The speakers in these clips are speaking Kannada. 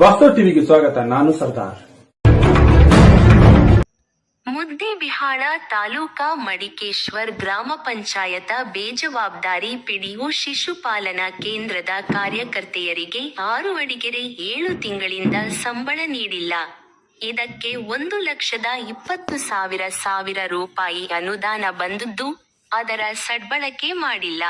ವಾಸ್ತವ ಟಿವಿಗೆ ಸ್ವಾಗತ, ನಾನು ಸರ್ದಾರ್. ಮುದ್ದೇಬಿಹಾಳ ತಾಲೂಕಾ ಮಡಿಕೇಶ್ವರ್ ಗ್ರಾಮ ಪಂಚಾಯತ ಬೇಜವಾಬ್ದಾರಿ ಪಿಡಿಒ ಶಿಶುಪಾಲನಾ ಕೇಂದ್ರದ ಕಾರ್ಯಕರ್ತೆಯರಿಗೆ ಆರು ಅಡಿಗೆರೆ ಏಳು ತಿಂಗಳಿಂದ ಸಂಬಳ ನೀಡಿಲ್ಲ. ಇದಕ್ಕೆ ಒಂದು ಲಕ್ಷದ ಇಪ್ಪತ್ತು ಸಾವಿರ ಸಾವಿರ ರೂಪಾಯಿ ಅನುದಾನ ಬಂದದ್ದು ಅದರ ಸಡ್ಬಳಕೆ ಮಾಡಿಲ್ಲ.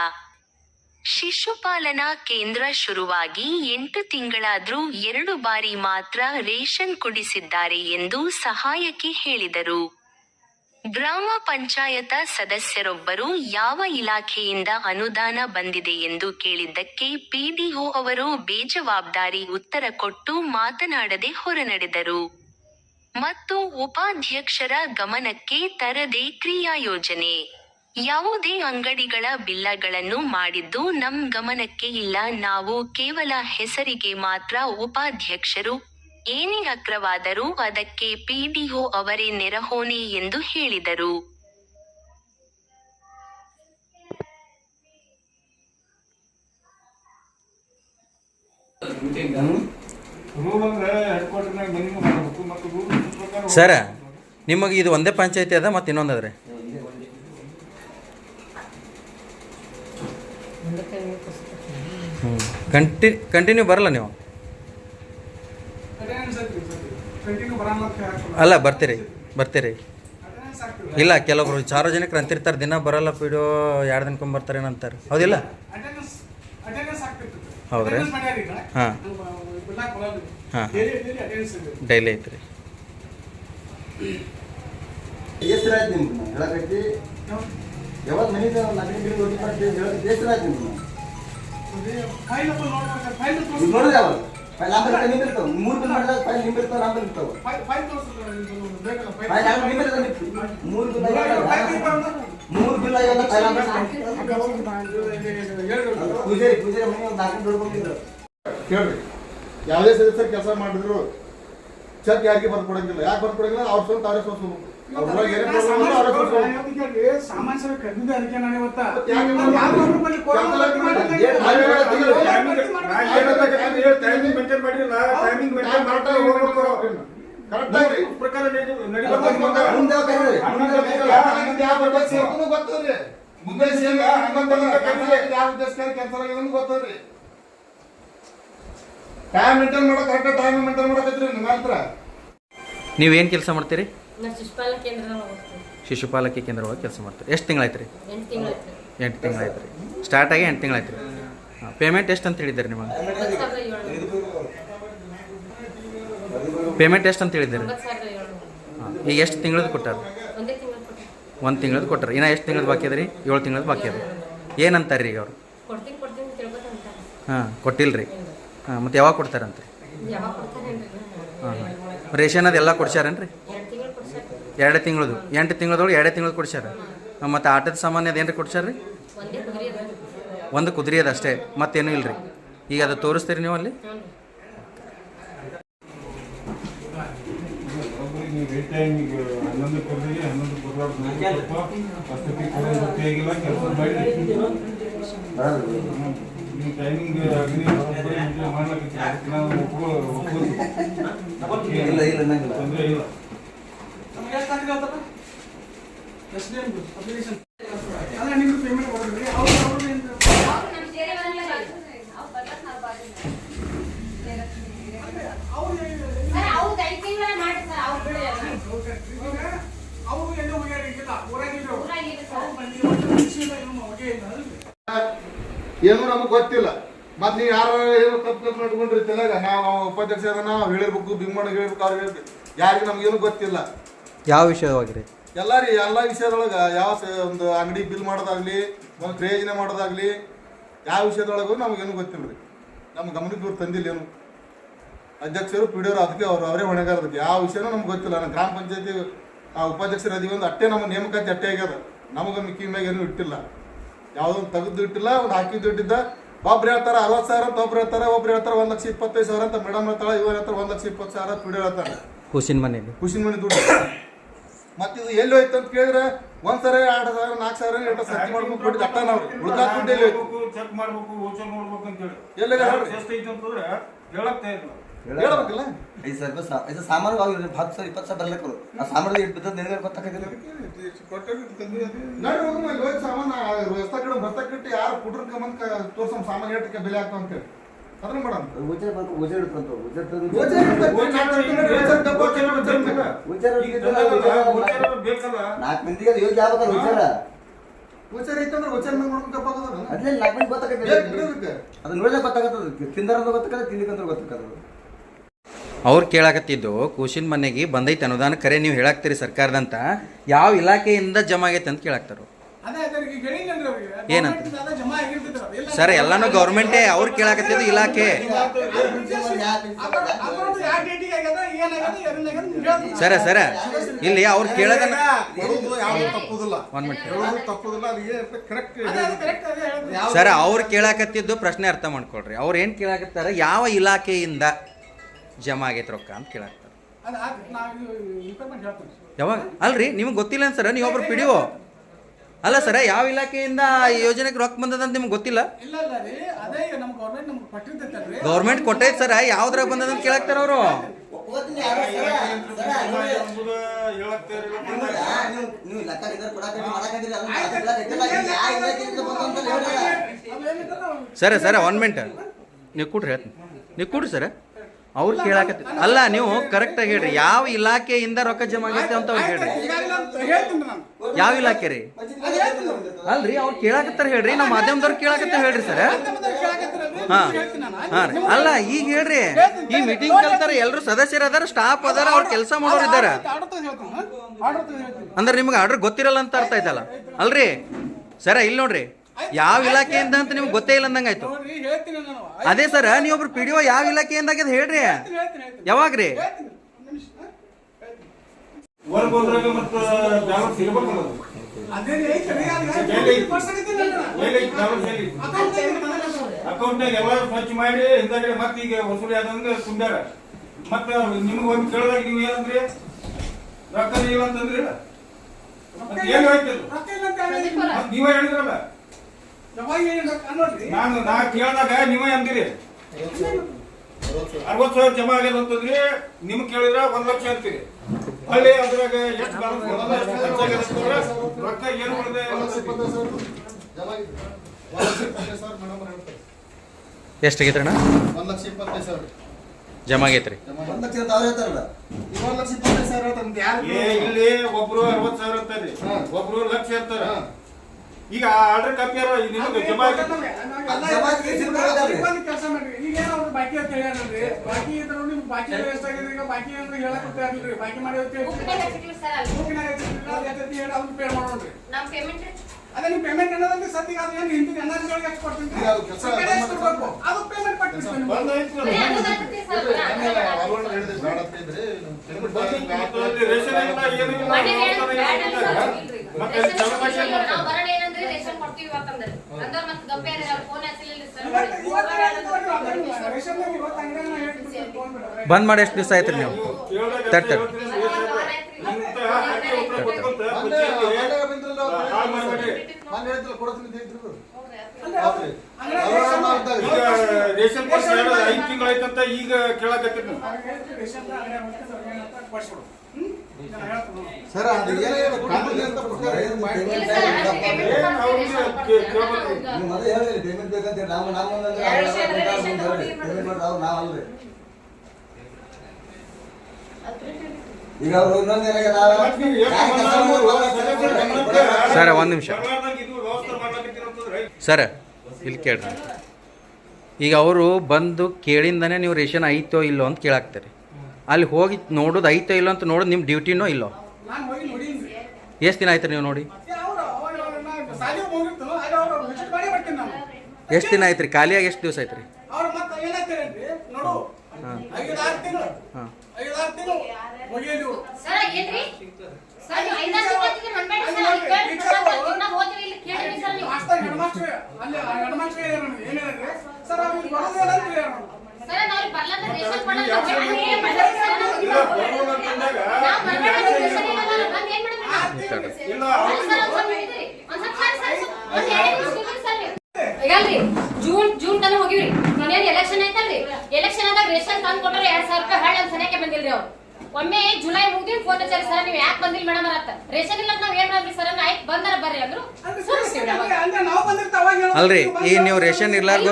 ಶಿಶುಪಾಲನಾ ಕೇಂದ್ರ ಶುರುವಾಗಿ ಎಂಟು ತಿಂಗಳಾದ್ರೂ ಎರಡು ಬಾರಿ ಮಾತ್ರ ರೇಷನ್ ಕೊಡಿಸಿದ್ದಾರೆ ಎಂದು ಸಹಾಯಕಿ ಹೇಳಿದರು. ಗ್ರಾಮ ಪಂಚಾಯತ ಸದಸ್ಯರೊಬ್ಬರು ಯಾವ ಇಲಾಖೆಯಿಂದ ಅನುದಾನ ಬಂದಿದೆ ಎಂದು ಕೇಳಿದ್ದಕ್ಕೆ ಪಿಡಿಒ ಅವರು ಬೇಜವಾಬ್ದಾರಿ ಉತ್ತರ ಕೊಟ್ಟು ಮಾತನಾಡದೆ ಹೊರನಡೆದರು. ಮತ್ತು ಉಪಾಧ್ಯಕ್ಷರ ಗಮನಕ್ಕೆ ತರದೆ ಕ್ರಿಯಾಯೋಜನೆ ಯಾವುದೇ ಅಂಗಡಿಗಳ ಬಿಲ್ಲಗಳನ್ನು ಮಾಡಿದ್ದು ನಮ್ ಗಮನಕ್ಕೆ ಇಲ್ಲ. ನಾವು ಕೇವಲ ಹೆಸರಿಗೆ ಮಾತ್ರ ಉಪಾಧ್ಯಕ್ಷರು. ಏನೇ ಅಕ್ರವಾದರೂ ಅದಕ್ಕೆ ಪಿಡಿಒ ಅವರೇ ನೆರಹೋಣೆ ಎಂದು ಹೇಳಿದರು. ಸರ ನಿಮಗೆ ಇದು ಒಂದೇ ಪಂಚಾಯತಿ ಅದ ಮತ್ತೆ ಇನ್ನೊಂದಾದ್ರೆ ಅದ್ರಿ ಹ್ಞೂ ಕಂಟಿ ಕಂಟಿನ್ಯೂ ಬರಲ್ಲ ನೀವು. ಅಲ್ಲ, ಬರ್ತೀರಿ ಬರ್ತೀರಿ. ಇಲ್ಲ ಕೆಲವೊಬ್ರು ಸಾರ್ವಜನಿಕರು ಅಂತಿರ್ತಾರೆ, ದಿನ ಬರಲ್ಲ ಪಿಡಿಯೋ, ಎರಡು ದಿನಕ್ಕೊಮ್ಮೆ ಬರ್ತಾರೆ, ಏನಂತಾರೆ. ಹೌದಿಲ್ಲ? ಹೌದ್ರಿ? ಹಾಂ. ಹಾಂ. ಡೈಲಿ ಐತ್ರಿ. ಯಾವಾಗ ಮನೆಯಿಂದ ಬಿಲ್ ಹೋಗಿ ಮಾಡ್ತೀವಿ ಮೂರು ಬಿಲ್ ಮಾಡಿದಾಗ ಫೈಲ್ ನಿಂಬರ್ ಇರ್ತಾವ ಮೂರು ಬಿಲ್ ಮೂರು ಬಿಲ್ ಆಗ್ಯಾವ ಫೈಲ್. ಪೂಜಾರಿ ಪೂಜಾರಿ ಮನೆ ಒಂದು ನಾಲ್ಕು ದುಡ್ಕೊಂಡಿದ್ರು ಕೇಳ್ರಿ ಯಾವುದೇ ಸದಸ್ಯರು ಕೆಲಸ ಮಾಡಿದ್ರು ಚೆಕ್ ಯಾಕೆ ಬರ್ಕೊಡಂಗಿಲ್ಲ ಯಾಕೆ ಬರ್ಕೊಡಂಗಿಲ್ಲ ಅವ್ರ ಸ್ವಂತ ಅವರೇ ಸೋಸ್ಕೋಬೇಕು ಅವ್ರೊಳಗೆ ಏನೇ ಪ್ರಾಬ್ಲಮ್ ಇದ್ರು ಅವರೇ ಸೋಸ್ಕೋಬೇಕು ಸಾಮಾನ್ಯ ಸಭೆ ಕರೆದಿದ್ದೆ ಅದಕ್ಕೆ ನಾನು ಇವತ್ತ? ಯಾಕೆ ನಾನು ಯಾವ್ದೋ ಒಬ್ರ ಬಳಿ ಕೊಡಲ್ಲ ಯಾಕೆ ಅಂತ ಮಾಡಿದ್ದೆ. ಏನ್ ನಾವೇ ಹೇಳ್ತೀವಿ? ಟೈಮಿಂಗ್ ಮೇಂಟೈನ್ ಮಾಡಿಲ್ಲ ಟೈಮಿಂಗ್ ಮೇಂಟೈನ್ ಮಾಡ್ತಾ ಹೋಗ್ಬೇಕು ಕರೆಕ್ಟ್ ಆಗಿ ಪ್ರಕಾರ ನಡಿ- ಮುಂದೆ ಮುಂದೆ ಮುಂದೆ ಕರೀರಿ. ಹನ್ನೊಂದು ಯಾವ ಬರ್ಬೇಕು ಗೊತ್ತದ್ರಿ. ಮುಂದೆ. ಯಾವ ಉದ್ದೇಶಕ್ಕಾಗಿ ಟೈಮ್ ಮೇಂಟೈನ್ ಮಾಡೋ ಕರೆಕ್ಟ್ ಟೈಮ್ ಮೇಂಟೈನ್ ಮಾಡಕತ್ರಿ ನಿಮ್ಮ ಹತ್ರ ನೀವೇನು ಕೆಲಸ ಮಾಡ್ತೀರಿ? ಶಿಶುಪಾಲಕಿ ಕೇಂದ್ರ ಒಳಗೆ ಕೆಲಸ ಮಾಡ್ತಾರೆ ಎಷ್ಟು ತಿಂಗಳಾಯ್ತು ರೀ ಎಂಟು ತಿಂಗಳಾಯ್ತು ರೀ ಸ್ಟಾರ್ಟ್ ಆಗಿ ಎಂಟು ತಿಂಗಳಾಯ್ತು ರೀ ಹಾಂ ಪೇಮೆಂಟ್ ಎಷ್ಟು ಅಂತ ಹೇಳಿದ್ದೀರಿ ನಿಮಗೆ? ಪೇಮೆಂಟ್ ಎಷ್ಟು ಅಂತ ಹೇಳಿದ್ದೀರಿ? ಹಾಂ ಈಗ ಎಷ್ಟು ತಿಂಗಳದ್ದು ಕೊಟ್ಟಾರೆ? ಒಂದೇ ತಿಂಗಳದ್ದು ಕೊಟ್ಟಾರೆ. ಇನ್ನು ಎಷ್ಟು ತಿಂಗಳದ್ದು ಬಾಕಿ ಅದ ರೀ ಏಳು ತಿಂಗಳದ್ದು ಬಾಕಿ ಅದ ಏನಂತಾರೆ ರೀ ಈಗ ಅವರು? ಹಾಂ ಕೊಟ್ಟಿಲ್ಲ ರೀ ಹಾಂ ಮತ್ತು ಯಾವಾಗ ಕೊಡ್ತಾರಂತೆ ರೀ ಕೊಡ್ತಾರೇನ್ರಿ? ಹಾಂ ರೇಷನ್ ಅದೆಲ್ಲ ಕೊಡ್ಸ್ಯಾರೇನು ರೀ ಎರಡು ತಿಂಗಳದು. ಎಂಟು ತಿಂಗಳದೊಳಗೆ ಎರಡೇ ತಿಂಗಳು ಕೊಡ್ಸ್ಯಾರ. ಮತ್ತು ಆಟದ ಸಾಮಾನ್ಯ ಅದೇನು ಕೊಡ್ಸ್ಯಾರ ರೀ ಒಂದೇ ಕುದುರೆ ಅದ ಅಷ್ಟೇ. ಮತ್ತೇನು ಇಲ್ಲ ರೀ ಈಗ ಅದು ತೋರಿಸ್ತೀರಿ ನೀವು ಅಲ್ಲಿ? ಇಲ್ಲ ಒಬ್ಬರಿಗೆ ನೀವು ತೊಂದರೆ. ಇಲ್ಲ ಇಲ್ಲ. ನಿಮ್ಗೆ ಪೇಮೆಂಟ್ ಅವ್ರು ಅವ್ರು ಏನು ಅವರು ಎಲ್ಲೋ ಊರಾಗಿದ್ರು. ಏನು? ಏನು ನಮಗೆ ಗೊತ್ತಿಲ್ಲ. ಮತ್ ನೀವು ಯಾರು ಏನು ತಪ್ಪು ತಪ್ಪು ನಡ್ಕೊಂಡಿರ್ತಿಲ್ಲ ನಾವು ಉಪಾಧ್ಯಕ್ಷ ಅದ ನಾವು ಹೇಳಿರ್ಬೇಕು ಬಿಮ್ಮಣ್ಣ ಹೇಳ್ಬೇಕು ಅವ್ರಿಗೆ ಹೇಳ್ಬೇಕು. ಯಾರಿಗೆ ನಮ್ಗೇನು ಗೊತ್ತಿಲ್ಲ. ಯಾವ ವಿಷಯವಾಗಿದೆ ಎಲ್ಲ ರೀ ಎಲ್ಲ ವಿಷಯದೊಳಗೆ ಯಾವ ಸ- ಒಂದು ಅಂಗಡಿ ಬಿಲ್ ಮಾಡೋದಾಗ್ಲಿ ಒಂದು ಕ್ರೇಜನೆ ಮಾಡೋದಾಗ್ಲಿ ಯಾವ ವಿಷಯದೊಳಗೂ ನಮಗೇನು ಗೊತ್ತಿಲ್ಲ ರೀ. ನಮ್ಮ ಗಮನಕ್ಕೆ ಇವ್ರು ತಂದಿಲ್ಲ ಏನು. ಅಧ್ಯಕ್ಷರು ಪಿಡಿಯೋರು ಅದಕ್ಕೆ ಅವರು ಅವರೇ ಹೊಣೆಗಾರದ ಯಾವ ವಿಷಯನೂ ನಮ್ಗೆ ಗೊತ್ತಿಲ್ಲ. ನಾನು ಗ್ರಾಮ ಪಂಚಾಯತಿ ಉಪಾಧ್ಯಕ್ಷರು ಅದೀವಿ ಒಂದು ಅಟ್ಟೆ ನಮ್ಮ ನೇಮಕಾತಿ ಅಟ್ಟೆ ಆಗ್ಯದ. ನಮಗೆ ಮಿಕ್ಕಿ ಮ್ಯಾಗ ಏನು ಇಟ್ಟಿಲ್ಲ. ಯಾವುದೊಂದು ತೆಗೆದು ಇಟ್ಟಿಲ್ಲ ಒಂದು ಹಾಕಿದ್ದು ಇಟ್ಟಿದ್ದ ಒಬ್ರು ಹೇಳ್ತಾರೆ ಅರವತ್ತು ಸಾವಿರ ಅಂತ ಒಬ್ರು ಹೇಳ್ತಾರೆ ಒಬ್ರು ಹೇಳ್ತಾರೆ ಒಂದು ಲಕ್ಷ ಇಪ್ಪತ್ತೈದು ಸಾವಿರ ಅಂತ ಮೇಡಮ್ ಹೇಳ್ತಾಳೆ ಇವ್ರು ಹೇಳ್ತಾರೆ ಒಂದು ಲಕ್ಷ ಇಪ್ಪತ್ತು ಸಾವಿರ ಪಿಡಿಯೋ ಹೇಳ್ತಾರೆ. ಹುಸಿನ ಮನೆಯಲ್ಲಿ. ಖುಷಿನ ಮನೆ ದುಡ್ಡು. ಮತ್ತೆ ಇದು ಎಲ್ಲಿ ಹೋಯ್ತು ಅಂತ ಕೇಳಿದ್ರೆ ಒಂದ್ ಸರಿ ಎರಡು ಸಾವಿರ ನಾಲ್ಕು ಸಾವಿರ ಎಂಟು ಸರ್ಚ್ ಮಾಡ್ಬೇಕು ಕೊಟ್ಟಿದ್ದು ಅಟ್ಟ ನಾವು ಉಳ್ದ ದುಡ್ಡು ಎಲ್ಲಿ ಹೋಯ್ತು? ಚೆಕ್ ಮಾಡ್ಬೇಕು ಓಚರ್ ನೋಡ್ಬೇಕು ಅಂತ ಹೇಳಿ. ಎಲ್ಲಿ ಹೇಳ್ರಿ? ಎಷ್ಟು ಐತೆ ಅಂತಂದ್ರೆ ಹೇಳಕ್ ಹೇಳ್ಬೇಕಲ್ಲ? ಐದು ಸಾವಿರ ರೂಪಾಯಿ ಸಾ- ಇದು ಸಾಮಾನು ಅವು ಇವ್ರು ಹತ್ತು ಸಾವಿರ ಇಪ್ಪತ್ತು ಸಾವಿರ ಆ ಸಾಮಾನು ಇಟ್ಟು ಬಿದ್ದದ್ದು ನಿನಗೆ ಗೊತ್ತಾಗದಿಲ್ಲ ನೋಡಿ ಹೋಗಮ್ಮ ಇಲ್ಲಿ ಹೋಗಿ ಸಾಮಾನು ರಸ್ತಾ ಕಡೆ ಬರ್ತಾ ಕಟ್ಟಿ ಯಾರು ಕಮಂತ ತೋರ್ಸಮ್ ಸಾಮಾನು ಬೆಲೆ ಆಗ್ತಾವ ಅಂತೇಳಿ ಅದನ್ನ ಮಾಡೋಣ ಬಂತು ನಾಲ್ಕು ಮಂದಿಗೆ ಅದು ಯೋಗ್ಯ ಆಗ್ಬೇಕಲ್ಲ ಮೇಲೆ ಮಾಡ್ಕೊಂಡು ನಾಲ್ಕು ಮಂದಿ ಬೇಕು ಗೊತ್ತಾಗತ್ತೆ ಬಿಡೋದಕ್ಕೆ. ಅದು ನೋಡಿದ್ರೆ ಗೊತ್ತಾಗತ್ತದ ತಿಂದಾರದ ಗೊತ್ತಾಗತ್ತೆ ತಿನ್ಲಿಕ್ಕಂದ್ರೆ ಗೊತ್ತಾಗತ್ತದ ಅವ್ರು ಕೇಳಾಕತ್ತಿದ್ದು ಕೂಸಿನ ಮನೆಗೆ ಬಂದೈತೆ ಅನುದಾನ ಕರೆ ನೀವು ಹೇಳಾಕ್ತೀರಿ ಸರ್ಕಾರದಂತ ಯಾವ ಇಲಾಖೆಯಿಂದ ಜಮಾ ಆಗೈತೆ ಅಂತ ಕೇಳಾಕ್ತಾರು ಏನಂತ? ಸರ್ ಎಲ್ಲಾನು ಗೌರ್ಮೆಂಟೇ ಅವ್ರು ಕೇಳಾಕತ್ತಿದ್ದು ಇಲಾಖೆ. ಸರ ಸರ ಇಲ್ಲಿ ಅವ್ರು ಕೇಳದ ಸರ ಅವ್ರು ಕೇಳಾಕತ್ತಿದ್ದು ಪ್ರಶ್ನೆ ಅರ್ಥ ಮಾಡ್ಕೊಳ್ರಿ. ಅವ್ರು ಏನು ಕೇಳಾಕತ್ತಾರ? ಯಾವ ಇಲಾಖೆಯಿಂದ ಜಮಾ ಆಗೈತೆ ರೊಕ್ಕ ಅಂತ ಕೇಳಾಕ್ತಾರೆ ಯಾವಾಗ? ಅಲ್ರಿ ನಿಮ್ಗೆ ಗೊತ್ತಿಲ್ಲ ಸರ್ ನೀವು ಒಬ್ರು ಪಿಡಿಒ. ಅಲ್ಲ ಸರ ಯಾವ ಇಲಾಖೆಯಿಂದ ಈ ಯೋಜನೆಗೆ ರೊಕ್ಕ ಬಂದದಂತ ನಿಮ್ಗೆ ಗೊತ್ತಿಲ್ಲ? ಇಲ್ಲ ಇಲ್ಲ ರೀ. ಅದೇ ನಮ್ಮ ಗೌರ್ಮೆಂಟ್ ನಮ್ಗೆ ಕೊಟ್ಟಿರ್ತೈತಲ್ರಿ. ಗೌರ್ಮೆಂಟ್ ಕೊಟ್ಟೈತೆ ಸರ ಯಾವ್ದ್ರಾಗ ಬಂದದಂತ ಕೇಳಾಕ್ತಾರ ಅವರು? ನೀವು ಸರ್ ಅಂತ ಸರ ಸರ ಒನ್ ಮಿನಿಟ್ ನೀವು ಕೊಡ್ರಿ ಹೇಳ್ತೀನಿ ನೀವು ಕೊಡ್ರಿ ಸರ. ಅವ್ರು ಕೇಳಾಕತ್ತಿ ಅಲ್ಲ ನೀವು ಕರೆಕ್ಟಾಗಿ ಹೇಳ್ರಿ. ಯಾವ ಇಲಾಖೆಯಿಂದ ರೊಕ್ಕ ಜಮಾ ಆಗೈತೆ ಅಂತ ಅವ್ರು ಹೇಳ್ರಿ. ಯಾವ ಇಲಾಖೆ ರೀ. ಅಲ್ರಿ ಅವ್ರು ಕೇಳಾಕತ್ತಾರ ಹೇಳ್ರಿ. ನಾವು ಮಾಧ್ಯಮದವ್ರು ಕೇಳಾಕತ್ತಾರ ಹೇಳ್ರಿ ಸರ್. ಹಾಂ. ಹಾ ರೀ. ಅಲ್ಲ ಈಗ ಹೇಳ್ರಿ. ಈ ಮೀಟಿಂಗ್ ಕಲ್ತಾರ ಎಲ್ಲರೂ ಸದಸ್ಯರು ಅದಾರ ಸ್ಟಾಫ್ ಅದಾರ ಅವ್ರು ಕೆಲಸ ಮಾಡೋರು ಹೇಳ್ತೀನಿ ಅಂದ್ರೆ ನಿಮ್ಗೆ ಆರ್ಡರ್ ಗೊತ್ತಿರಲ್ಲ ಅಂತ ಅರ್ಥ ಆಯ್ತಲ್ಲ? ಅಲ್ರಿ. ಸರ ಇಲ್ಲಿ ನೋಡ್ರಿ. ಯಾವ ಇಲಾಖೆಯಿಂದ ಅಂತ ನಿಮ್ಗೆ ಗೊತ್ತೇ ಇಲ್ಲ ಅಂದಂಗಾಯ್ತು ಅದೇ ಸರ್ ನೀವೊಬ್ರು ಪಿ ಡಿ ಒ ಯಾವ ಇಲಾಖೆಯಿಂದ ಆಗ್ಯದ ಹೇಳ್ರಿ? ಹೇಳ್ತೀನಿ ಹೇಳ್ತೀನಿ ಹೇಳ್ತೀನಿ. ಯಾವಾಗ್ರಿ? ಹೇಳ್ತೀನಿ. ಒಂದ್ ನಿಮಿಷ ಹೇಳ್ತೀನಿ. ಹೊರಗೆ ಹೋದ್ರಾಗ ಮತ್ತೆ ಬ್ಯಾಲೆನ್ಸ್ ಇರ್ಬೇಕಲ್ಲ ಅದೇ. ರೀ, ಐತ್ರಿ, ಅದು ಎಲ್ಲಿ? 50% ಇದ್ದೀನಿ ನಾನು. ಎಲ್ಲಿ ಐತಿ ಬ್ಯಾಲೆನ್ಸ್ ಎಲ್ಲಿ? ಅಕೌಂಟ್ ತೆಗ್ದು ನಾನು. ಅಕೌಂಟ್ನಾಗ ಎಲ್ಲ ಸ್ವಚ್ಛ ಮಾಡಿ ಹಿಂದಾಗಡೆ ಮತ್ತೆ ಈಗ ವಸೂಲಿ ಆದಂಗ ಸುಂದರ ಮತ್ತ ನಿಮ್ಗೆ ಒಂದು ಕೇಳಿದಾಗ ನೀವು ಏನಂದ್ರಿ? ರೊಕ್ಕ ಇಲ್ಲ ಅಂತಂದ್ರಿ? ಏನ್ ನೀವೇ ಹೇಳಿದ್ರಲ್ಲ ಯಾವಾಗ ಏನ್ ರೊಕ್ಕ ಅನ್ನೋದ್ರಿ? ನಾನು ನಾ ಕೇಳಿದಾಗ ನೀವೇ ಅಂದಿರಿ. ಅರವತ್ತು ಸಾವಿರ ಜಮಾ ಆಗ್ಯದ ಅಂತಂದ್ರಿ ನಿಮ್ ಕೇಳಿದ್ರ ಒಂದ್ ಲಕ್ಷ ಅಂತೀರಿ. ಅಲ್ಲಿ ಅದ್ರಾಗ ಎಷ್ಟು ಬ್ಯಾಲೆನ್ಸ್ ಎಷ್ಟು ರೊಕ್ಕ ಏನು ಮಾಡಿದೆ ಹೇಳ್ತಾರೆ. ಎಷ್ಟಾಗೈತ್ರಿ ಅಣ್ಣ? ಒಂದು ಲಕ್ಷ ಇಪ್ಪತ್ತೈದು ಸಾವಿರ. ಜಮಾ ಆಗೈತ್ರಿ. ಒಂದ್ ಲಕ್ಷ ಅಂತ ಅವ್ರು ಹೇಳ್ತಾರಲ್ಲ? ಒಂದು ಲಕ್ಷ ಇಪ್ಪತ್ತೈದು ಸಾವಿರ. ಮತ್ತೆ ಯಾರು ಇಲ್ಲಿ ಒಬ್ರು ಅರವತ್ ಸಾವಿರ ಅಂತಾರೆ. ಒಬ್ರು ಲಕ್ಷ ಅಂತಾರ. ಹಾ. ಈಗ ಆರ್ಡರ್ ಕಾಪಿ ನಿಮಗೆ ಜಮಾ ಕೆಲಸ ಮಾಡ್ರಿ. ಈಗ ಏನೋ ಅವ್ರು ಬಾಕಿ ಅಂತ ಹೇಳ್ಯಾರಲ್ರಿ ಬಾಕಿ ಇದ್ರೂ ನಿಮ್ಗೆ ಬಾಕಿ ಎಷ್ಟಾಗಿದೆ ಈಗ ಬಾಕಿ ಅಂದ್ರೆ ಹೇಳಕ್ ಗೊತ್ತಾಗ್ಲಿಲ್ರಿ ಬಾಕಿ ಮಾಡಿ ಅಂತ ಅವ್ನು ಪೇ ಮಾಡೋಣ್ರಿ. ನಮ್ ಪೇಮೆಂಟ್ ಅದೇ ನೀವು ಪೇಮೆಂಟ್ ಅನ್ನೋದಂದ್ರೆ ಸದ್ಯಕ್ಕೆ ಅದು ಏನು ಹಿಂದಿನ ಎನ್ಆರ್ಸಿ ಒಳಗೆ ಕೊಡ್ತೀನಿ. ಅದು ಕೆಲ್ಸ ಸರ್ಕಾರ ಅದು ಪೇಮೆಂಟ್ ಅಂತ ರೇಷನ್ ಏನಿಲ್ಲ ಮತ್ತೆ ಗಪ್ಪೆ ಫೋನ್ ಹಚ್ಚಲಿಲ್ಲ. ಬಂದ್ ಮಾಡಿ ಎಷ್ಟು ದಿವಸ ಆಯ್ತು ನೀವು? ರೇಷನ್ ಐದು ತಿಂಗಳಾಯ್ತಂತ ಈಗ ಕೇಳಕತ್ತೀನಿ ಸರ್ ಅದು ಏನಾಗಿದೆ ಕಾನೂನು ಅಂತ ಪ್ರಕಾರ ಏನು ಮಾಡಿ ಇಲ್ಲ ಸರ್, ಅದು payment ಏನ್ ಅವ್ರಿಗೆ ರೇಷನ್ ಕೇ- ಕೇಳ್ಬೇಕು. ನೀವು ಮೊದಲು ಹೇಳಿದ್ರಿ ಪೇಮೆಂಟ್ ಬೇಕಂತ ಹೇಳಿ ನಾವು ನಾವು ಅಂದ್ರೆ ಎರಡು ವಿಷಯ ಅಂದ್ರೆ ರೇಷನ್ ತಗೊಂಡು ಏನ್ ಪೇಮೆಂಟ್ ಮಾಡ್ರಿ ಅವ್ರು ನಾವು ಅಲ್ರಿ ಈಗ ಅವ್ರು ಇನ್ನೊಂದು ಏನಾಗ್ಯದ ಮತ್ತೆ ನೀವು ಎಷ್ಟು ಯಾಕೆ ಬಂದ ಕೆಲಸ ಮೂರು ಮಾಡೋದು? ಸರ್, ಒಂದ್ ನಿಮಿಷ. ಸರ್ಕಾರದಾಗ ಇದು ವ್ಯವಸ್ಥೆ ಮಾಡ್ಲಾಕತ್ತೀರ ಅಂತಂದ್ರೆ ಸರ್ ಇಲ್ಲಿ ಕೇಳ್ರಿ ಈಗ ಅವರು ಬಂದು ಕೇಳಿಂದನೇ ನೀವು ರೇಷನ್ ಐತೋ ಇಲ್ಲೋ ಅಂತ ಕೇಳಾಕ್ತಾರೆ ಅಲ್ಲಿ ಹೋಗಿ ನೋಡೋದು ಐತೋ ಇಲ್ಲ ಅಂತ ನೋಡೋದು ನಿಮ್ಮ ಡ್ಯೂಟಿನೋ ಇಲ್ಲೋ? ನಾನು ಹೋಗಿ ನೋಡೀನಿ ಎಷ್ಟು ದಿನ ಆಯ್ತು ನೀವು ನೋಡಿ? ಎಷ್ಟು ದಿನ ಆಯ್ತು ರೀ ಖಾಲಿಯಾಗಿ ಎಷ್ಟು ದಿವಸ ಆಯ್ತು ರೀ ಅವ್ರು ಮತ್ತೆ ಏನಾಗ್ತಾರೆ ನೋಡು. ಐದು ಆರು ತಿಂಗಳು. ಹಾಂ. ಜೂನ್ ಜೂನ್ ತನಕ ಹೋಗಿವ್ರಿ. ಮನೇಲಿ ಎಲೆಕ್ಷನ್ ಐತಲ್ರಿ ಎಲೆಕ್ಷನ್ ಆದಾಗ ರೇಷನ್ ತಂದು ಕೊಟ್ಟರೆ ಎರಡ್ ಸಾವಿರ ರೂಪಾಯಿ ಹಳ್ಳಿ ಒಂದ್ ಸನಿಯಕ್ಕೆ ಬಂದಿಲ್ರಿ ಅವ್ರು. ಒಮ್ಮೆ ಜುಲೈ ಮುಗಿದ ಫೋನ್ ಹಚ್ಚಾರಿ ಸರ್ ನೀವು ಯಾಕೆ ಬಂದಿಲ್ಲ ಮೇಡಮ್ ಅಂತ ರೇಷನ್ ಇಲ್ಲ ನಾವ್ ಏನ್ ಮಾಡ್ರಿ ಸರ್ ಆಯ್ತು ಬಂದಾರ ಬರ್ರಿ ಅಂದ್ರು. ಅಲ್ರಿ ಈ ಈಗ ನೀವು ರೇಷನ್ ಇರ್ಲಾರ್ದ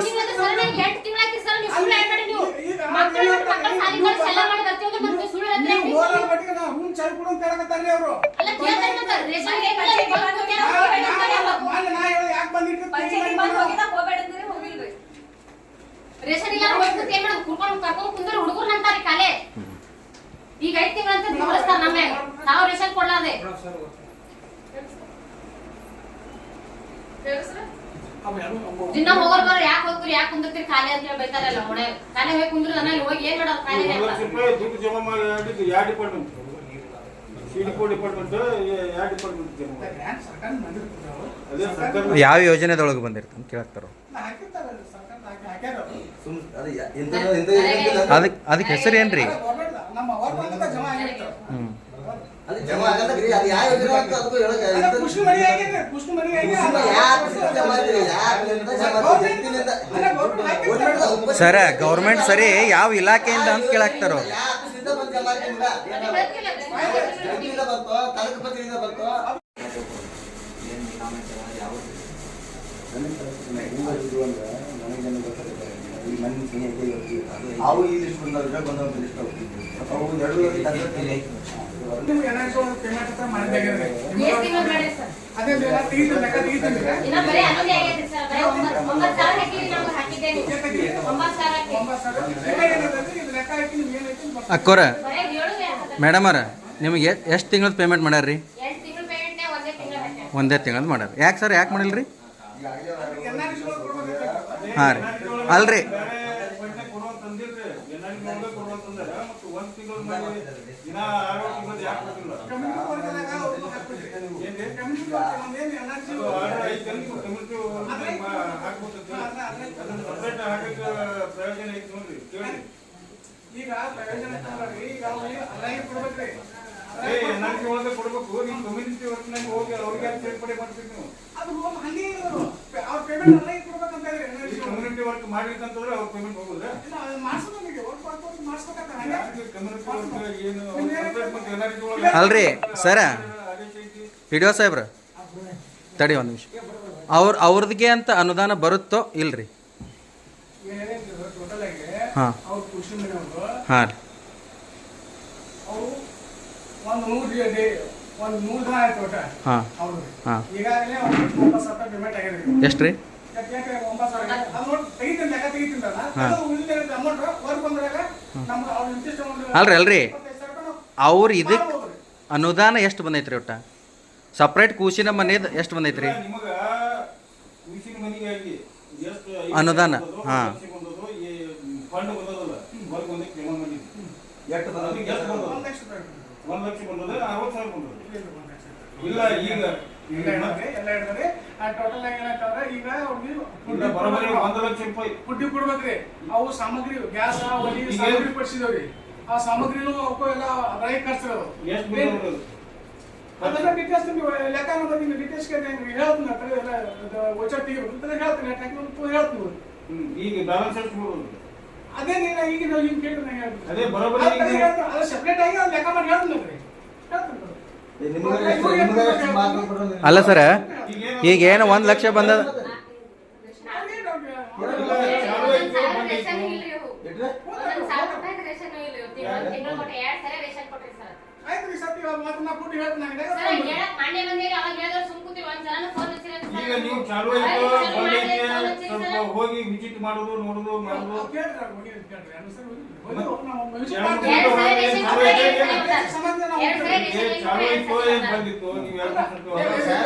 ಎಂಟು ತಿಂಗಳು ಆಯ್ತು ಸರ್ ನೀವು ಸುಳ್ಳು ಹೇಳ್ಬೇಡಿ ನೀವು. ಮಕ್ಕಳು ಮಕ್ಕಳ ಸಾಲಿ ಕಳ್ಸಿ ಎಲ್ಲ ಮಾಡಿ ಬರ್ತೀವಿ ಅಂದ್ರೆ ಮತ್ತೆ ಸುಳ್ಳು ಹೇಳ್ತೀರಿ ನೀವು ಹೋಗೋ ಮಟ್ಟಿಗೆ ನಾವು ರೂಮ್ ಚಾಲು ಕೊಡು ಅಂತ ಹೇಳಕತ್ತಾರ್ರಿ ಅವ್ರು. ಅಲ್ಲ ಕೇಳ್ತಾರೆ ಮತ್ತೆ ರೇಷನ್? ಹೋಗ್ಬೇಡಿ ಹೇಳೋದು ಯಾಕೆ ಬಂದಿಟ್ರಿ ರೇಷನ್ ಇಲ್ಲ ಹೋಗ್ಬಿಟ್ಟು ಏನ್ ಮಾಡೋದು ಕುರ್ಕೊಂಡು ಕರ್ಕೊಂಡು ಕುಂದ್ರೆ. ಹುಡುಗರು ಅಂತಾರೆ ಕಾಲೇ. ಈಗ ಐದು ತಿಂಗಳು ಅಂತ ನೋಡಿಸ್ತಾರ ನಮ್ಮ ನಾವು ರೇಷನ್ ಕೊಡ್ಲಾರ್ದೆ. ದಿನ ಹೋಗೋರ್ ಬರೋ ಯಾಕೆ ಹೋಗ್ತೀರಿ ಯಾಕೆ ಕುಂದಿರ್ತೀರಿ ಖಾಲಿ ಅಂತ ಹೇಳಿ ಬೈತಾರಲ್ಲ ಹೊಣೆ ಖಾಲಿ ಹೋಗಿ ಕುಂದ್ರು ನಾನು ಅಲ್ಲಿ ಹೋಗಿ ಏನ್ ಮಾಡೋದು ಖಾಲಿ ಮೂರು ಲಕ್ಷ ರೂಪಾಯಿ ದುಡ್ಡು ಜಮಾ ಮಾಡಿ ಯಾವ ಡಿಪಾರ್ಟ್ಮೆಂಟ್ ಯಾವ ಯಾವ ಯೋಜನೆದೊಳಗೆ ಬಂದಿರ್ತಂತ ಕೇಳಾಕ್ತಾರ ಅದಕ್ಕೆ ಅದಕ್ಕೆ ಹೆಸರು ಏನ್ರಿ ಅಲ್ಲ, ಅದು ಜಮಾ ಅದು ಯಾವ ಯೋಜನೆ ಅಂತ ಅದಕ್ಕೂ ಮನೆ ಮನೆ ಜಮಾ ಜಮಾ ಸರ ಗೌರ್ಮೆಂಟ್ ಸರಿ ಯಾವ ಇಲಾಖೆಯಿಂದ ಅಂತ ಕೇಳಾಕ್ತಾರ? ಅವು ಈ ಲಿಸ್ಟ್ ಬಂದ್ರೆ ಲಿಸ್ಟ್ ಅವು ಎರಡು ಅಕ್ಕೋರ ಮೇಡಮರ ನಿಮಗೆ ಎಷ್ಟು ತಿಂಗಳದ ಪೇಮೆಂಟ್ ಮಾಡ್ಯಾರ್ರಿ? ಒಂದೇ ತಿಂಗಳು ಹಾಕ್ಯಾರ ಒಂದೇ ತಿಂಗಳದ ಮಾಡ್ಯಾರ ಯಾಕೆ ಸರ್ ಯಾಕೆ ಮಾಡಿಲ್ರಿ. ಹಾಂ ರೀ. ಅಲ್ರಿ ಬೇರೆ ಯೋಜನೆ ಕೊಡುವಂತ ಅಂದಿಲ್ರಿ ಎನ್ಆರ್ಜಿ ಒಳಗೆ ಕೊಡುವಂತಂದ್ರೆ ಮತ್ತು ಒಂದ್ ತಿಂಗಳು ಮಾಡಿ ದಿನ ಆರು ತಿಂಗಳು ಯಾಕೆ ಕೊಟ್ಟಿಲ್ಲ ಕಮ್ಯುನಿಟಿ ವರ್ಗದಾಗ ಅವ್ರು ಹಾಕ್ಬಿಟ್ರಿ. ಏನ್ರಿ? ಕಮ್ಯುನಿಟಿ ವರ್ಗ ಒಂದೇನು NRC ಇದು ಆರ್ಡರ್ ಐದು ಜನಕ್ಕೆ ಕಮಿಟಿ ಹಾಕ್ಬೇಕಂತ ಅದನ್ನ ಸಪ್ರೇಟ್ ಹಾಕಕ್ಕೆ ಪ್ರಯೋಜನ ಐತಿ ನೋಡ್ರಿ ಕೇಳಿ ಈಗ. ಈಗ ಅವ್ರಿಗೆ ಅಲ್ಲಾಗಿ ಕೊಡ್ಬೇಕ್ರಿ. ಏ ಎನ್ಆರ್ಜಿ ಒಳಗೆ ಕೊಡ್ಬೇಕು ನೀವು ಕಮ್ಯುನಿಟಿ ವರ್ಕ್ನಾಗ ಹೋಗಿ ಅವ್ರಿಗೆ ಯಾಕೆ ಸೇರ್ಪಡೆ ಮಾಡ್ತೀರಿ ನೀವು ಅದು ಹೋಗ್ ಹಂಗೆ ಇರೋದು. ಅವ್ರ ಪೇಮೆಂಟ್ ಅಲ್ಲಾಗಿ ಕೊಡ್ಬೇಕಂತ ಹೇಳಿ NRC ಒಳಗೆ. ಕಮ್ಯುನಿಟಿ ವರ್ಕ್ ಮಾಡ್ಲಿಕ್ಕಂತಂದ್ರೆ ಅವ್ರ ಪೇಮೆಂಟ್ ಹೋಗುದ್ರೆ ಇಲ್ಲ, ಅದು ಮಾಡ್ಸೋದು ನಮಗೆ. ವರ್ಕ್ ಮಾಡ್ಕೊಂಡು ಮಾಡ್ಸ್ಬೇಕಂತ ಹಂಗೆ. ಕಮ್ಯುನಿಟಿ ವರ್ಕ್ ಏನು ಸಪ್ರೇಟ್ ಮತ್ತೆ ಎನ್ಆರ್ಜಿ ಒಳಗೆ ಅಲ್ರಿ ಸರ ಪಿ ಡಿ ಒ ಸಾಹೇಬ್ರ ತಡಿ ಒಂದು ನಿಮಿಷ ಅವ್ರ ಅವ್ರದ್ಗೆ ಅಂತ ಅನುದಾನ ಬರುತ್ತೋ ಇಲ್ರಿ ಹಾಂ. ಅವ್ರ ಹಾಂ ರೀ. ಅವರು ಒಂದು ನೂರು ಡೇ ಒಂದು ನೂರು ದಿನ ಆಯ್ತು ಒಟ್ಟ. ಹಾಂ. ಹಾಂ. ಈಗಾಗಲೇ ಅವ್ರಿಗೆ ಒಂಬತ್ತು ಸಾವಿರ ಪೇಮೆಂಟ್ ಆಗಿದೆ ಎಷ್ಟು ರೀ? ಯಾಕೆ ಒಂಬತ್ತು ಸಾವಿರ ತೆಗಿತೀನಿ ಲೆಕ್ಕ ತೆಗಿತೀನಿ ಅಲ್ಲ ಹಾ. ಅದು ಉಳಿದ ಅಮೌಂಟ್ ವರ್ಕ್ ಬಂದಾಗ ನಮ್ಗೆ ಅವ್ರು ಅಲ್ರಿ ಅಲ್ರಿ. ಅವ್ರ ಇದಕ್ಕೆ ಅನುದಾನ ಎಷ್ಟು ಬಂದೈತ್ರಿ ಒಟ್ಟ? ಸಪ್ರೇಟ್ ಕೂಸಿನ ಮನೇದು ಎಷ್ಟು ಬಂದೈತ್ರಿ? ಅನುದಾನ, ಹಾ. ಫಂಡ್ ಬಂದದಲ್ಲ ವರ್ಗ ಒಂದಕ್ಕೆ ಜಮಾ ಮಾಡಿದ್ವಿ ಎಷ್ಟು ಬಂದವು? ಎಷ್ಟು ಬಂದದ? ಒಂದು ಲಕ್ಷ ಒಂದ್ ಲಕ್ಷ ಬಂದದ ಅರವತ್ತು ಸಾವಿರ ಬಂದದ? ಇಲ್ಲ, ಈಗ ಈಗ ಎಲ್ಲ ಹಿಡಿದ್ರಿ. ಆ ಟೋಟಲ್ ಆಗಿ ಈಗ ಅವ್ರಿಗೆ ಬರೋಬ್ಬರಿ ಒಂದು ಲಕ್ಷ ರೂಪಾಯಿ. ಫುಡ್ ಕೊಡ್ಬೇಕ್ರಿ. ಅವು ಸಾಮಗ್ರಿ ಗ್ಯಾಸ್ ಒಲಿ ಈಗ ಸಾಮಗ್ರಿ ಪಡಿಸಿದವ್ರಿ ಆ ಸಾಮಗ್ರಿನೂ ಅವಕ್ಕೂ ಎಲ್ಲ ಅದರಾಗೆ ಖರ್ಚಿರೋದು. ಎಷ್ಟು ಅದನ್ನ ಡೀಟೇಲ್ಸ್ ನೀವು ಲೆಕ್ಕ ಡೀಟೇಲ್ಸ್ ಹೇಳ್ತೀನಿ ತೆಗಿಬೇಕು ಅಂತ ಹೇಳ್ತೀನಿ ಈಗ ಬ್ಯಾಲೆನ್ಸ್ ಎಷ್ಟು ಬರೋದು ಅದೇ ನೀನು ಈಗ ನಾವು ಹಿಂಗೆ ಕೇಳಿದ್ರೆ ನಾನು ಹೇಳ್ತೀನಿ ಅದೇ ಬರೋಬ್ಬರಿ ಅದ್ ಈಗ- ಹೇಳ್ತೀನಿ. ಅದು ಸೆಪ್ರೇಟ್ ಆಗಿ ಲೆಕ್ಕ ಮಾಡಿ ಹೇಳ್ತೀನಿ ನೋಡ್ರಿ ಹೇಳ್ತೀನಿ ನೋಡ್ರಿ. ನಿಮ್ಗೆ ಎಷ್ಟು- ನಿಮ್ಗೆ ಎಷ್ಟು ಮಾರ್ಕ್ ಕೊಡೋದು? ಅಲ್ಲ ಸರ್ ಈಗೇನು- ಈಗ ಏನು ಒಂದು ಲಕ್ಷ ಬಂದದ ಅದೇನ್ ಅವ್ರಿಗೆ- ಇಲ್ಲ, ಚಾಲು ಐತಿ, ಬಂದ್ ಐತಿ. ರೇಷನ್ ಇಲ್ರಿ ಅವು. ಎಟ್ರೆ? ಒಂದೊಂದ್ ಸಾವಿರ ರೂಪಾಯಿ ರೇಷನ್ ಇಲ್ರಿ ಅವು. ತಿಂಗಳು ತಿಂಗಳು ಕೊಟ್ಟು ಎರಡ್ ಸಲ ರೇಷನ್ ಕೊಟ್ರಿ ಸರ್ ಆಯ್ತು ರೀ ಸರ್ ಇವಾಗ ಮತ್ತೆ ನಾ ಫುಡ್ ಹೇಳ್ತೀನಿ ನನಗೆ ಸರ್ ಹೇಳಕ್ ಮಾನ್ಯ ಬಂದಿರಿ ಅವಾಗ ಹೇಳಿದ್ರೆ ಸುಮ್ ಒಂದ್ ಫೋನ್ ಈಗ ನೀವು ಚಾಲು ಸ್ವಲ್ಪ ಹೋಗಿ ವಿಸಿಟ್ ಮಾಡೋದು ನೋಡೋದು ಮಾಡೋದು. ಅವ್ರು ಕೇಳ್ರಿ ಅವ್ರು ಹೋಗಿ ಕೇಳ್ರಿ ಎರಡು ಸಲ ಹೋಗಿ. ಹೋಗಿ ಅವ್ರು ನಾವು ವಿಸಿಟ್ ಎರಡು ಮಾಡ್ತೀವಿ. ಸಂಬಂಧ ನಾವು ಎರಡ್ ಏ, ಚಾಲು ಏನ್ ಬಂದಿತ್ತು? ನೀವು ಎರಡು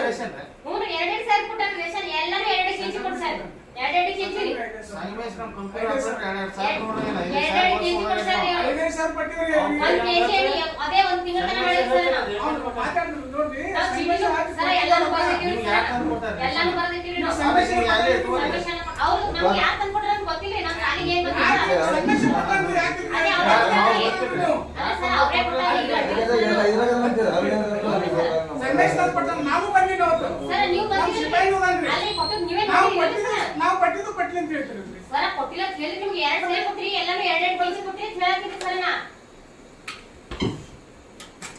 ರೇಷನ್ ಹ್ಞೂ ರೀ ಎರಡೆರಡು ಸಾವಿರ ಕೊಟ್ಟಾರ ರೇಷನ್ ಎಲ್ಲರೂ ಎರಡು ಕೊಡ್ ಸರ್ ಎಲ್ಲಾನು ಬರ್ದಿಟ್ಟಿವ್ರಿ ಸರ್. ಎಲ್ಲಾನು ಮಾಡಿ. ಅವ್ರು ನಮ್ಗೆ ಯಾರ್ ತಂದ್ಕೊಟ್ರ ಅಂತ ಗೊತ್ತಿಲ್ಲ ನಮ್ಮ ಸಾಲಿಗೆ ಏನ್ ಯಾಕೆ ಬಂದಿಲ್ಲ ಸಂದೇಶ ಕೊಟ್ಟಾರ್ರಿ? ಯಾಕೆ ಅದೇ ನೀವು- ಅವ್ರೇ ಕೊಟ್ಟಾರ್ರಿ. ನೀವು ಅಲ್ಲ ಸರ್ ಅವ್ರೇ ಕೊಟ್ಟಾರ್ರಿ ಈಗ. ಇದ್ರಾಗ ಇದ್ರಾಗ ಇದ್ರಾಗ ಬಂದಿರ, ಅವ್ರಿಗೆ ಏನಾದ್ರು ಸಂದೇಶ ತಂದು ಕೊಟ್ಟಾರ ನಾವು ಬಂದಿದ್ದು ಅವತ್ತು ಸರ್ ನೀವು ನಮ್ಮ ಬಂದಿದ್ರಿ ಸಿಪಾಯಿನೂ ಬಂದ್ರಿ ಅಲ್ಲಿ ಕೊಟ್ಟದ್ದು ನೀವೇ ನಾವು ನೋಡಿದ್ರಿ ಪಟ್ಟಿದ್ದು ಸರ್ ನಾವು ಪಟ್ಟಿದ್ದು ಪಟ್ಟಿ ಕೊಟ್ಟಿಲ್ಲ ಅಂತ ಹೇಳ್ತೀರಿ ಸರ ಕೊಟ್ಟಿಲ್ಲ ಅಂತ ಹೇಳಿ ನಿಮ್ಗೆ ಎರಡು ಸಲ ಕೊಟ್ಟಿರಿ ಎಲ್ಲಾನು ಎರಡ್ ಎರಡ್ ಪೈಸೆ ಕೊಟ್ರಿ ಅಂತ ಹೇಳತ್ತಿದ್ದೆ ಸರ್ ನಾ.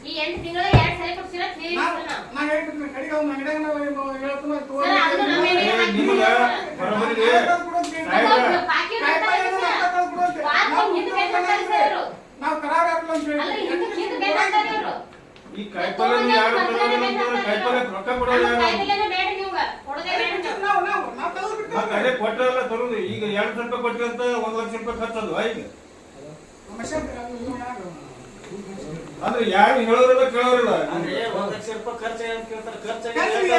ಈ ಎಂಟು ತಿಂಗಳ ಎರಡ್ ಸಲ ಕೊಡ್ಸಿರ ಅಂತ ಹೇಳಿ ಸರ್ ನಾ. ನಾ ಹೇಳ್ಬಿಡ್ತೀನಿ ಕಡೆಗೆ ಅವ್ನ ಅಂಗಡಿಯಾಗ ನಾವು ಹೇಳ್ತಾನ ಸರ್ ನಮ್ಮ ನಿಮ್ಗ ಪಾಕಿ ಹಿಂದೆ ಸರ್. ನಾವು ಕರಾರ ಹಾಕಲ್ಲ ಅಂತ ಅಲ್ಲ ಹಿಂದೆ ಈ ಕಾಯಿಪಲ್ಲೆ ಯಾರು ರೊಕ್ಕ ಕೊಡೋದು ಯಾರು ಕಾಯಿಪಲ್ಲೆನೇ ಬೇಡ ನೀವು ಕೊಡೋದೇ ಬೇಡ ನೀವು. ನಾವು ನಾವು ನಾವು ಅದೇ ಕೊಟ್ಟರೆಲ್ಲ ತರುದು. ಈಗ ಎರಡು ಸಾವಿರ ರೂಪಾಯಿ ಕೊಟ್ಟರೆ ಅಂತ ಒಂದ್ ಲಕ್ಷ ರೂಪಾಯಿ ಖರ್ಚದು ಈಗ? ಅಂದ್ರೆ ಯಾರು ಹೇಳೋರಿಲ್ಲ ಕೇಳೋರಿಲ್ಲ. ಖರ್ಚು ಹೇಳಿಲ್ಲ.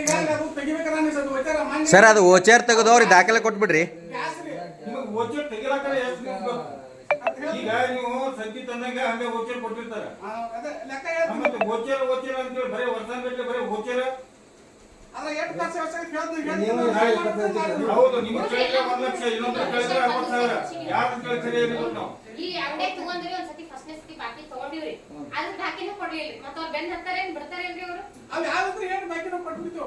ಈಗ ಅದು ತೆಗಿಬೇಕಾದ್ರೆ ಅನಿಸ್ತದೆ ವಿಚಾರ ಸರ್ ಅದು ಓಚರ್ ತೆಗೆದವ್ರಿ ಅವ್ರಿಗೆ ದಾಖಲೆ ಕೊಟ್ಬಿಡ್ರಿ. ಗ್ಯಾಸ್ ರೀ ನಿಮಗೆ ವೋಚರ್ ಎಷ್ಟು ನಿಮ್ಗ್? ಅಂತ ಹೇಳಿ ಈಗ ನೀವು ಸಂತಿ ತಂದಂಗ ಹಂಗೆ ಓಚರ್ ಕೊಟ್ಟಿರ್ತಾರ. ಓಚರ್ ಓಚರ್ ಅಂತೇಳಿ ಬರೀ ವರ್ಷ ಬರೀ ವೋಚರ್ ಹೌದು ನಿಮ್ಗೆ ಕೇಳಿದ್ರೆ ಒಂದ್ ಲಕ್ಷ ಇನ್ನೊಂದು ಕೇಳಿದ್ರೆ ಅರವತ್ತು ಸಾವಿರ ಯಾರು ಕೇಳಿ ಸರಿ ಏನಿಲ್ಲ ನಾವು? ಈ ಅಂಗಡಿ ತಗೊಂಡ್ರಿ ಒಂದ್ಸತಿ ಫಸ್ಟ್ನೇ ಸತಿ ಬಾಕಿ ತಗೊಂಡಿವ್ರಿ. ಅದ್ರ ಬಾಕಿನೂ ಕೊಡ್ಲಿಲ್ಲ. ಮತ್ತ ಅವ್ರ ಬೆನ್ ಹತ್ತಾರ ಏನ್ ಬಿಡ್ತಾರೇನ್ರಿ ಅವ್ರು ಅವ್ ಯಾವ್ದು ಹೇಳಿ ಬಾಕಿ ನಾವು ಕೊಟ್ಬಿಟ್ಟು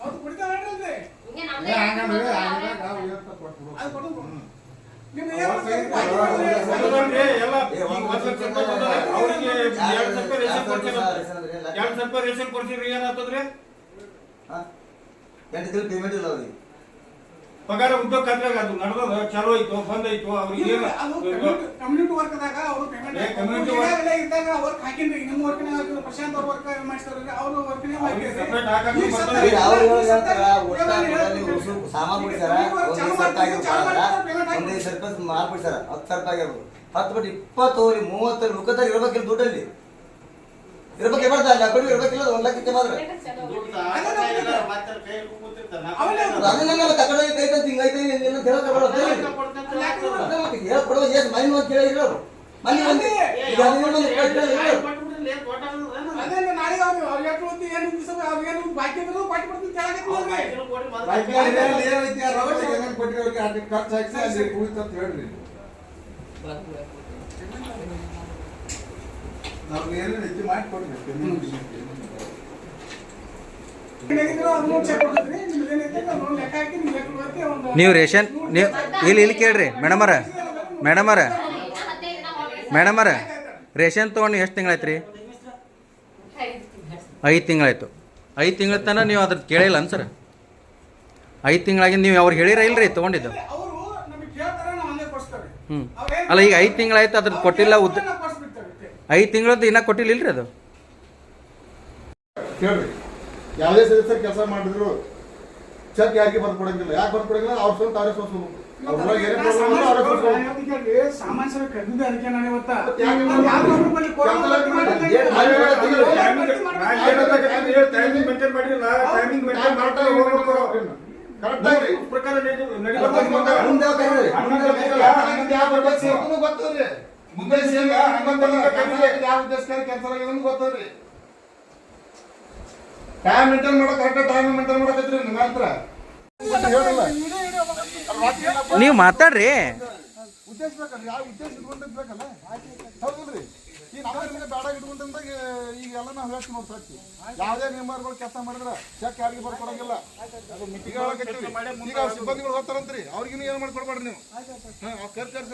ಅವ್ರು ಕುಡಿತಾವ ಹೇಳ್ರಿ ಹಿಂಗೆ ನಮ್ದೇ ಅದು ಕೊಡು. ಏನು ಎಲ್ಲ ಒಂದ್ ಲಕ್ಷ ರೂಪಾಯಿ ಅವ್ರಿಗೆ ಎರಡ್ ಸ್ವಲ್ಪ ರೂಪಾಯಿ ರೇಷನ್ ಕೊಡ್ತೀರ? ಎರಡ್ ಸಾವಿರ ರೇಷನ್ ಕೊಡ್ತೀರಿ ಏನಾಗ್ತದ್ರಿ? ಎಂಟು ತಿಂಗಳು ಪೇಮೆಂಟ್ ಇಲ್ಲ ಅವ್ರಿಗೆ. ಪಗಾರ ಉದ್ಯೋಗ ಖಾತ್ರಾಗ ಅದು ನಡೆದದ? ಚಲೋ ಐತು ಬಂದೈತು ಅವ್ರಿಗೆ ಏನು? ವರ್ಕ್ ಕಮ್ಯುನಿಟಿ ವರ್ಕ್ದಾಗ ಅವರು ಪೇಮೆಂಟ್ ಇದ್ದಾಗ ವರ್ಕ್ ಹಾಕಿನ್ರಿ. ನಿಮ್ಮ ವರ್ಕ್ ಹಾಕಿದ್ರು ಪ್ರಶಾಂತ್ ಅವ್ರ ವರ್ಕ್ ಮಾಡಿಸ್ತಾರ ಅವ್ರು ವರ್ಕ್ ಸಾಮಾನು ಒಂದೈದು ಸರ್ಪ ಬಿಡ್ಸಾರ ಹತ್ತು ಸರ್ಪ ಆಗಿರ್ಬೋದು ಹತ್ತು ಬಿಟ್ಟು ಇಪ್ಪತ್ತು ಹೋಗ್ಲಿ ಮೂವತ್ತು ಮುಖದ ಇರ್ಬೇಕಿಲ್ಲ ದುಡ್ಡಲ್ಲಿ. ಇರ್ಬೇಕು ಇರ್ಬಾರ್ದ ಅಲ್ಲಿ ಅಕೌಂಟ್ ಇರ್ಬೇಕಿಲ್ಲ ಒಂದ್ ಲಕ್ಷಕ್ಕೆ ಮಾತ್ರ. ಅದನ್ನೆಲ್ಲ ತಗೊಂಡು ಅಂತ ಹಿಂಗೈತೆ ನಿನ್ನ ಮನೆ ಅಂತ ಮನೆ ಮಂದಿ ಮಂದಿ ಕೇಳಿ ಅಂತ ಅದೇ ನೀವು ಲೆಕ್ಕ ಬರ್ತಿ ಒಂದು ನೀವು ರೇಷನ್ ನೀವು ಇಲ್ಲಿ ಇಲ್ಲಿ ಕೇಳ್ರಿ ಮೇಡಮರ ಮೇಡಮರ. ಮೇಡಮರ ರೇಷನ್ ತೊಗೊಂಡು ಎಷ್ಟು ತಿಂಗಳಾಯ್ತು ರೀ ಐದು ತಿಂಗಳಾಯ್ತು. ಐದು ತಿಂಗಳ ತನಕ ನೀವು ಅದ್ರ ಕೇಳಿಲ್ಲ ಸರ್ ಐದು ತಿಂಗಳಾಗಿ ನೀವು ಅವ್ರಿಗೆ ಹೇಳಿರ ಇಲ್ರಿ ತೊಗೊಂಡಿದ್ದು? ಅವರು ಹ್ಞೂ ಅಲ್ಲ ಈಗ ಐದು ತಿಂಗಳಾಯ್ತು ಅದ್ರದ್ದು ಕೊಟ್ಟಿಲ್ಲ ಉದ್ದ ಐದು ತಿಂಗಳದ್ದು ಇನ್ನೂ ಕೊಟ್ಟಿಲ್ಲ ಇಲ್ರಿ ಅದು. ಕೇಳ್ರಿ. ಯಾವುದೇ ಸದಸ್ಯರು ಕೆಲಸ ಮಾಡಿದ್ರು ಚೆಕ್ ಯಾರಿಗೆ ಬರ್ದು ಕೊಡಂಗಿಲ್ಲ. ಯಾಕೆ ಬರ್ದು ಕೊಡಂಗಿಲ್ಲ? ಅವ್ರ ಸ್ವಲ್ಪ ಅವರೇ ಸೋಸ್ಬೇಕು ಅವ್ರೊಳಗೆ ಏನೇ ಪ್ರಾಬ್ಲಮ್ ಅವ್ರೇ ಸೋಸ್ಬೇಕು ಸಾಮಾನ್ಯ ಸಭೆ ಕರೆದಿದ್ದೆ ಅದಕ್ಕೆ ನಾನು ಇವತ್ತ. ಯಾಕೆ ನಾನು ಒಬ್ರು ಬಳಿ ಕೊರೋನಾ ಕೆಲಸ ಬಂದು ಮಾಡಿ. ಮಾಡಿದ್ರೆ ಏನು ಮಾಡಿ? ಟೈಮಿಂಗ್ ಮೇಂಟೈನ್ ಮಾಡಿರಲ್ಲ ಟೈಮಿಂಗ್ ಮೇಂಟೈನ್ ಮಾಡ್ತಾ ಹೋಗ್ಬೇಕು ಕರೆಕ್ಟ್ ಆಗಿ ಪ್ರಕಾರ ನಡಿಬೇಕು ಮುಂದೆ ಯಾವ ಕರೀರಿ? ಹನ್ನೊಂದು ಯಾವ ಬರ್ಬೇಕು? ಅದನ್ನು ಗೊತ್ತದ್ರಿ ಮುಂದೆ ಯಾವ ಉದ್ದೇಶಕ್ಕಾಗಿ ಕ್ಯಾನ್ಸಲ್ ಆಗಿದೆ ಅಂತ ಗೊತ್ತದ್ರಿ? ಟೈಮ್ ಮೇಂಟೈನ್ ಮಾಡಕ್ ಕರೆಕ್ಟ್ ಟೈಮ್ ಮೇಂಟೈನ್ ಮಾಡಕತ್ರಿ ನಿಮ್ಮ ಹತ್ರ ನೀವು ಮಾತಾಡ್ರಿ. ಉದ್ದೇಶ ಬೇಕಲ್ಲ ಯಾವ ಉದ್ದೇಶ ಬೇಕಲ್ಲ? ಹೌದಲ್ರಿ? ಈ ಬೇಡ ಇಟ್ಕೊಂಡಂದಾಗ ಈಗ ಎಲ್ಲ ನಾವು ಹೇಳ್ತೀವಿ ನೋಡಿ ಸಚ್ಚಿ ಯಾವುದೇ ಮೆಂಬರ್ಗಳು ಕೆಲಸ ಮಾಡಿದ್ರ ಚೆಕ್ ಯಾರಿಗೆ ಬರ್ಕೊಡಂಗಿಲ್ಲ. ಈಗ ಸಿಬ್ಬಂದಿಗಳು ಹೋಗ್ತಾರಂತ್ರಿ ಅವ್ರಿಗಿನ್ನೂ ಏನು ಮಾಡ್ಕೊಡ್ಬೇಡ್ರಿ ನೀವು? ಹಾಂ ಅವ್ರು ಕರ್ ಕರ್ಸ